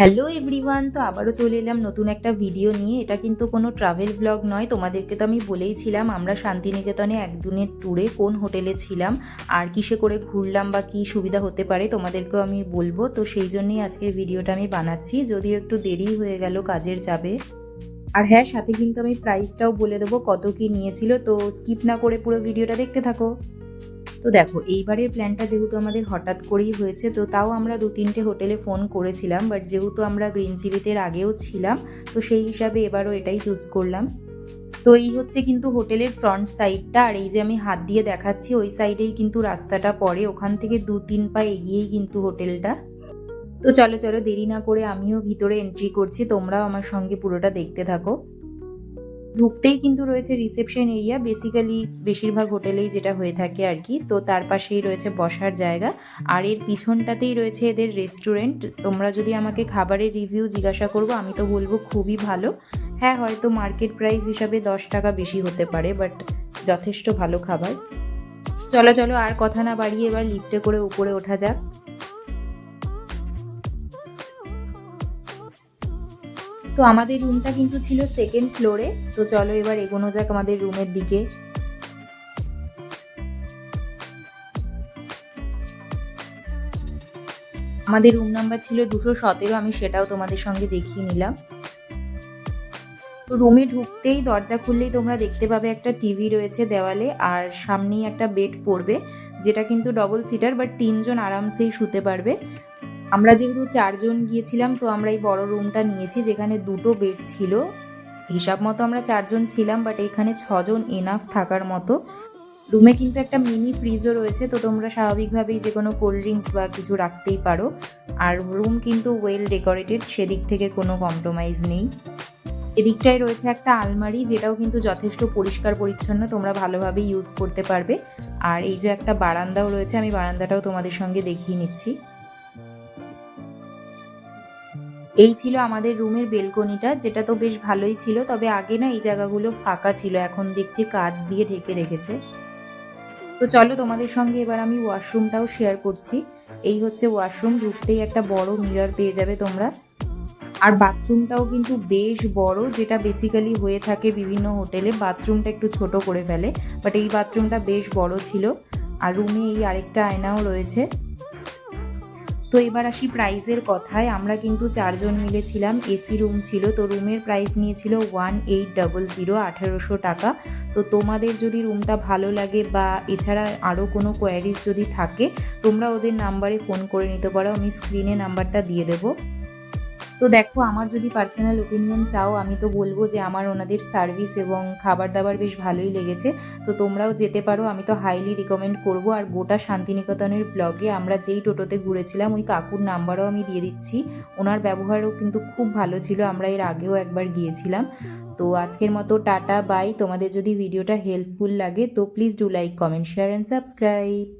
Hello everyone তো আবারও চলে এলাম নতুন একটা ভিডিও নিয়ে। এটা কিন্তু কোনো ট্রাভেল ব্লগ নয়, তোমাদেরকে তো আমি বলেইছিলাম আমরা শান্তিনিকেতনে একদিনের ট্যুরে কোন হোটেলে ছিলাম, আর কিসে করে ঘুরলাম বা কী সুবিধা হতে পারে তোমাদেরকেও আমি বলব। তো সেই জন্যই আজকের ভিডিওটা আমি বানাচ্ছি, যদিও একটু দেরি হয়ে গেল, কাজের যাবে আর হ্যাঁ সাথে কিন্তু আমি প্রাইসটাও বলে দেবো, কত কি নিয়েছিল, তো স্কিপ না করে পুরো ভিডিওটা দেখতে থাকো। তো দেখো, এইবারের প্ল্যানটা যেহেতু আমাদের হঠাৎ করেই হয়েছে, তো তাও আমরা দু তিনটে হোটেলে ফোন করেছিলাম বাট যেহেতু আমরা গ্রিন চিলিতে আগেও ছিলাম, তো সেই হিসাবে এবারও এটাই চুজ করলাম। তো এই হচ্ছে কিন্তু হোটেলের ফ্রন্ট সাইডটা আর এই যে আমি হাত দিয়ে দেখাচ্ছি, ওই সাইডেই কিন্তু রাস্তাটা পড়ে, ওখান থেকে দু তিন পা এগিয়েই কিন্তু হোটেলটা। তো চলো চলো, দেরি না করে আমিও ভিতরে এন্ট্রি করছি, তোমরাও আমার সঙ্গে পুরোটা দেখতে থাকো। ঢুকতেই কিন্তু রয়েছে রিসেপশন এরিয়া বেসিক্যালি বেশিরভাগ হোটেলেই যেটা হয়ে থাকে আর কি। তো তার পাশেই রয়েছে বসার জায়গা, আর এর পিছনটাতেই রয়েছে এদের রেস্টুরেন্ট তোমরা যদি আমাকে খাবারের রিভিউ জিজ্ঞাসা করব, আমি তো বলব খুবই ভালো। হ্যাঁ হয়তো মার্কেট প্রাইস হিসাবে দশ টাকা বেশি হতে পারে বাট যথেষ্ট ভালো খাবার। চলো চলো, আর কথা না বাড়িয়ে এবার লিফটে করে উপরে ওঠা যাক। তো আমাদের রুমটা কিন্তু ছিল সেকেন্ড ফ্লোরে তো চলো এবার এগোনো যাক আমাদের রুমের দিকে। আমাদের রুম নাম্বার ছিল দুশো সতেরো, আমি সেটাও তোমাদের সঙ্গে দেখিয়ে নিলাম। রুমে ঢুকতেই দরজা খুললেই তোমরা দেখতে পাবে একটা টিভি রয়েছে দেওয়ালে, আর সামনেই একটা বেড পড়বে, যেটা কিন্তু ডবল সিটার বাট তিনজন আরামসেই শুতে পারবে। আমরা যেহেতু চারজন গিয়েছিলাম, তো আমরা এই বড় রুমটা নিয়েছি, যেখানে দুটো বেড ছিল। হিসাব মতো আমরা চারজন ছিলাম বাট এখানে ছজন এনাফ থাকার মতো। রুমে কিন্তু একটা মিনি ফ্রিজও রয়েছে, তো তোমরা স্বাভাবিকভাবেই যে কোনো কোল্ড ড্রিঙ্কস বা কিছু রাখতেই পারো। আর রুম কিন্তু ওয়েল ডেকোরেটেড সেদিক থেকে কোনো কম্প্রোমাইজ নেই। এদিকটায় রয়েছে একটা আলমারি, যেটাও কিন্তু যথেষ্ট পরিষ্কার পরিচ্ছন্ন, তোমরা ভালোভাবে ইউজ করতে পারবে। আর এই যে একটা বারান্দাও রয়েছে, আমি বারান্দাটাও তোমাদের সঙ্গে দেখিয়ে নিচ্ছি। এই ছিল আমাদের রুমের বেলকনিটা, যেটা তো বেশ ভালোই ছিল, তবে আগে না এই জায়গাগুলো ফাঁকা ছিল, এখন দেখছি কাজ দিয়ে ঢেকে রেখেছে। তো চলো তোমাদের সঙ্গে এবার আমি ওয়াশরুমটাও শেয়ার করছি। এই হচ্ছে ওয়াশরুম, ঢুকতেই একটা বড় মিরর পেয়ে যাবে তোমরা। আর বাথরুমটাও কিন্তু বেশ বড়, যেটা বেসিক্যালি হয়ে থাকে বিভিন্ন হোটেলে, বাথরুমটা একটু ছোট করে ফেলে বাট এই বাথরুমটা বেশ বড় ছিল। আর রুমে এই আরেকটা আয়নাও রয়েছে। তো এবার আসি প্রাইসের কথায়। আমরা কিন্তু চারজন মিলে ছিলাম এসি রুম ছিল। তো রুমের প্রাইস নিয়েছিল ওয়ান এইট ডাবল জিরো আঠেরোশো টাকা। তো তোমাদের যদি রুমটা ভালো লাগে বা এছাড়া আরও কোনো কোয়ারিজ যদি থাকে, তোমরা ওদের নাম্বারে ফোন করে নিতে পারো। আমি স্ক্রিনে নাম্বারটা দিয়ে দেবো। তো দেখো, আমার যদি পার্সোনাল ওপিনিয়ন চাও, আমি তো বলব যে আমার ওনাদের সার্ভিস এবং খাবার দাবার বেশ ভালোই লেগেছে। তো তোমরাও যেতে পারো, আমি তো হাইলি রিকমেন্ড করব। আর গোটা শান্তিনিকেতনের ব্লগে আমরা যেই টোটোতে ঘুরেছিলাম, ওই কাকুর নাম্বারও আমি দিয়ে দিচ্ছি। ওনার ব্যবহারও কিন্তু খুব ভালো ছিল, আমরা এর আগেও একবার গিয়েছিলাম। তো আজকের মতো টাটা বাই তোমাদের যদি ভিডিওটা হেল্পফুল লাগে, তো please do like comment share and subscribe